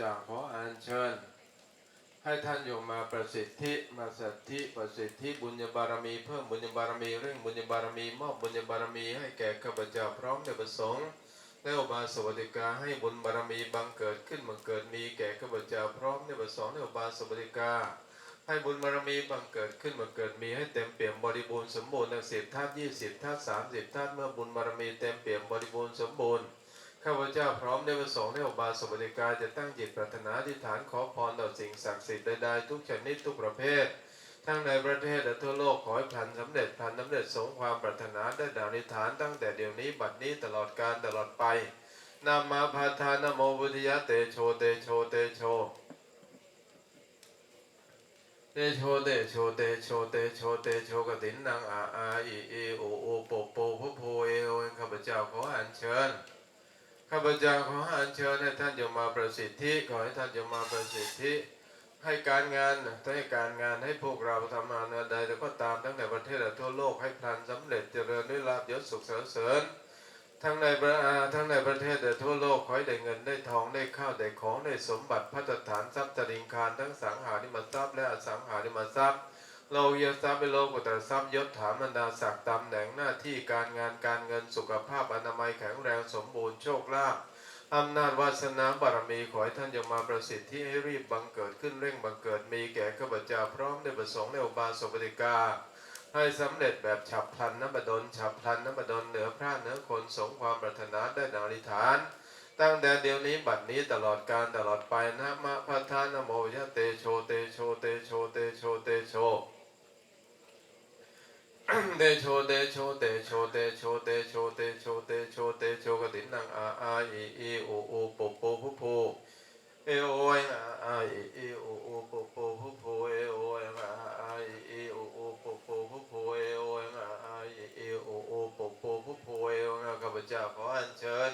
จากขออัญเชิญ ให้ท่านโยมมาประสิทธิมาสัทธิประสิทธิบุญญบารมี เพิ่มบุญญบารมีเรื่องบุญญบารมี มอบบุญญบารมี ให้แก่ข้าพเจ้าพร้อมในประสงค์และอุบาสวัสดิกาให้บุญบารมีบังเกิดขึ้นบังเกิดมีแก่ข้าพเจ้าพร้อมในประสงค์ในอุบาสวัสดิกาให้บุญบารมีบังเกิดขึ้นบังเกิดมีให้เต็มเปี่ยมบริบูรณ์สมบูรณ์ทั้งสิบธาตุยี่สิบธาตุสามสิบธาตุเมื่อบุญบารมีเต็มเปี่ยมบริบูรณ์สมบูรณ์ ข้าพเจ้าพร้อมในประสงค์ในอบาสวัสดิการจะตั้งจิตปรารถนาอธิษฐานขอพรต่อสิ่งศักดิ์สิทธิ์ใดๆทุกชนิดทุกประเภท ทั้งในประเทศและทั่วโลกขอให้พลันสำเร็จพลันสำเร็จสมความปรารถนาได้ดังอธิฐานตั้งแต่เดี๋ยวนี้บัดนี้ตลอดกาลตลอดไปนามาพาทานโมพุทยะเตโชเตโชเตโชเตโชเตโชเตโชเตโชเตโชกตินนางอาอาอีอีโอโอโปโปพุโพเอโอข้าพเจ้าขออัญเชิญ ข้าพเจ้าขออัญเชิญให้ท่านจงมาประสิทธิขอให้ท่านจงมาประสิทธิ ให้การงานให้การงานให้พวกเราทำงานใดแล้วก็ตามทั้งในประเทศและทั่วโลกให้พลันสำเร็จเจริญด้วยลาภยศสุขเสริญทั้งในประาทั้งในประเทศและทั่วโลกขอให้ได้เงินได้ทองได้ข้าวได้ของได้สมบัติพัฒฐานทรัพย์จริงคารทั้งสังหาริมทรัพย์และอสังหาริมทรัพย์ โลกียทรัพย์เป็นโลกุตตรทรัพย์ยศถาบรรดาศักดิ์ตำแหน่งหน้าที่การงานการเงินสุขภาพอนามัยแข็งแรงสมบูรณ์โชคลาภอำนาจวาสนาบารมีขอให้ท่านจงมาประสิทธิ์ที่ให้รีบบังเกิดขึ้นเร่งบังเกิดมีแก่ข้าพเจ้าพร้อมในประสงค์ในอุบาสกปฏิกา ให้สำเร็จแบบฉับพลันนบดลฉับพลันนบดลเหนือพระเหนือคนสงความปรารถนาได้ดังอธิฐาน ตั้งแต่เดี๋ยวนี้บัดนี้ตลอดการตลอดไปนะมะพัทธานโมยะเตโชเตโชเตโชเตโชเตโช เตโชเตโชเตโชเตโชเตโชเตโชเตโชเตโชกตินังอาอาอีอีโอโอปโปพุโพเอโอเองอาอาอีอีโอโอปโปพุโพเอโอเองอาอาอีอีโอโอปโปพุโพเอโอเองอาอาอีอีโอโอปโปพุโพเอโอเองข้าพเจ้าขออัญเชิญ